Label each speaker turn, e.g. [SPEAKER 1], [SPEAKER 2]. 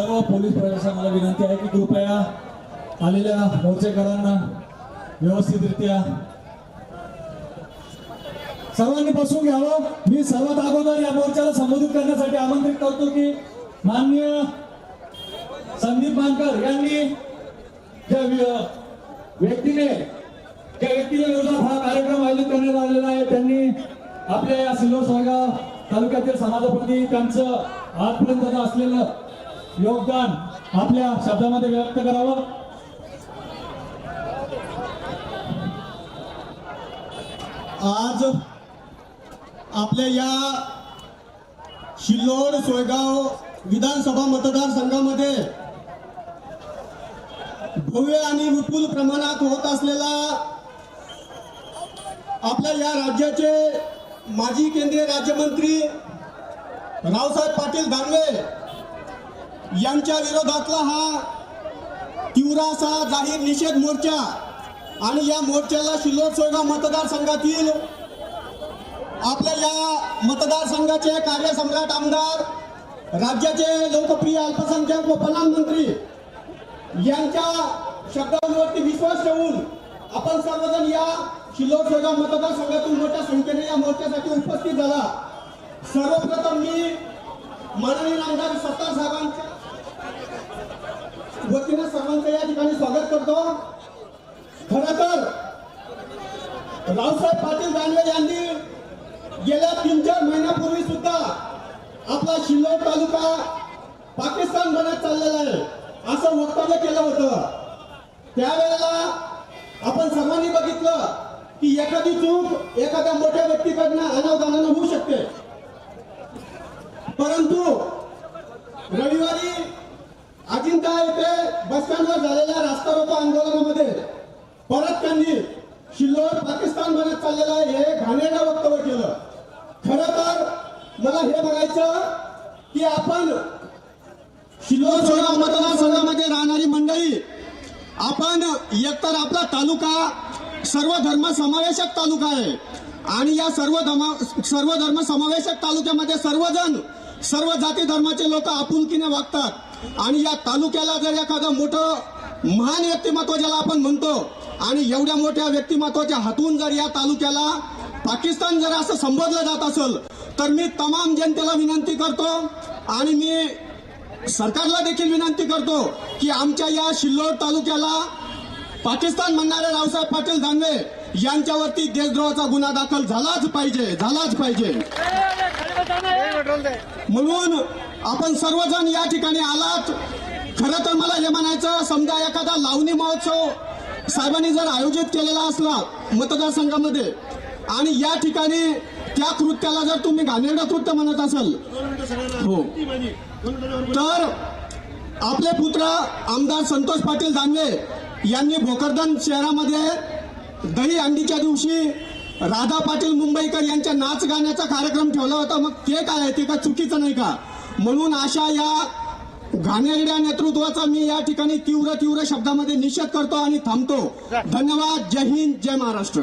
[SPEAKER 1] सर्व पोलीस प्रशासनाला विनंती आहे की कृपया आलेल्या मोर्चेकरांना व्यवस्थितरित्या सर्वांनी बसून घ्यावं. मी सर्वात अगोदर या मोर्चाला संबोधित करण्यासाठी आमंत्रित करतो की माननीय संदीप मानकर यांनी ज्या व्य- व्यक्तीने ज्या व्यक्तीच्या विरोधात हा कार्यक्रम आयोजित करण्यात आलेला आहे त्यांनी आपल्या या सिल्लोड सोयगाव तालुक्यातील समाजाप्रती त्यांचं आजपर्यंत असलेलं योगदान आपल्या शब्दामध्ये व्यक्त करावं.
[SPEAKER 2] आज आपल्या या शिल्लोड सोयगाव विधानसभा मतदारसंघामध्ये भव्य आणि विपुल प्रमाणात होत असलेला आपल्या या राज्याचे माजी केंद्रीय राज्यमंत्री रावसाहेब पाटील दानवे यांच्या विरोधातला हा तीव्रासा जाहीर निषेध मोर्चा आणि या मोर्चाला शिल्लोड मतदारसंघातील आपल्या या मतदारसंघाचे कार्यसम्राट आमदार राज्याचे लोकप्रिय अल्पसंख्याक व प्रधानमंत्री यांच्या शब्दांवरती विश्वास ठेवून आपण सर्वजण या शिल्लोड सोयगाव मतदारसंघातून मोठ्या संख्येने या मोर्चासाठी उपस्थित झाला. सर्वप्रथम मी माननीय आमदार सत्तार साहेबांच्या वतीनं सर्वांचं या ठिकाणी स्वागत करतो. खर तर रावसाहेब पाटील दानवे यांनी गेल्या तीन चार महिन्यापूर्वी सुद्धा आपला शिल्लोड तालुका पाकिस्तान बनत चाललेला आहे असं वक्तव्य केलं होतं. त्यावेळेला आपण सर्वांनी बघितलं की एखादी चूक एखाद्या मोठ्या व्यक्तीकडनं अजिंठा येथे बसस्टँडवर झालेल्या रास्ता रोको आंदोलनामध्ये परत त्यांनी शिल्लोड पाकिस्तान बनत चाललेलं आहे. हे घाणेरडं वक्तव्य केलं. खरं तर मला हे बघायचं की आपण शिल्लोड सोळा मतदारसंघामध्ये राहणारी मंडळी आपण एकतर आपला तालुका सर्व धर्म समावेशक तालुका आहे. आणि या सर्व धर्म सर्व धर्म समावेशक तालुक्यामध्ये सर्वजण सर्व जाती धर्माचे लोक आपुलकीने वागतात. आणि या तालुक्याला जर एखादं मोठं महान व्यक्तिमत्व ज्याला आपण म्हणतो आणि एवढ्या मोठ्या व्यक्तिमत्वाच्या हातून जर या तालुक्याला पाकिस्तान जर असं संबोधलं जात असेल तर मी तमाम जनतेला विनंती करतो आणि मी सरकारला देखील विनंती करतो की आमच्या या शिल्लोड तालुक्याला पाकिस्तान म्हणणारे रावसाहेब पाटील दानवे यांच्यावरती देशद्रोहाचा गुन्हा दाखल झालाच पाहिजे झालाच पाहिजे म्हणून आपण सर्वजण या ठिकाणी आलात. खरं तर मला हे म्हणायचं समजा एखादा लावणी महोत्सव साहेबांनी जर आयोजित केलेला असला मतदारसंघामध्ये आणि या ठिकाणी त्या कृत्याला जर तुम्ही घाणेरडं कृत्य म्हणत असाल हो. तर आपले पुत्र आमदार संतोष पाटील दानवे यांनी भोकरदन शहरामध्ये दही अंडीच्या दिवशी राधा पाटील मुंबईकर यांच्या नाच गाण्याचा कार्यक्रम ठेवला होता. मग ते काय आहे? ते का चुकीचं नाही का? म्हणून अशा या घाणेरड्या नेतृत्वाचा मी या ठिकाणी तीव्र तीव्र शब्दामध्ये निषेध करतो आणि थांबतो. धन्यवाद. जय हिंद. जय महाराष्ट्र.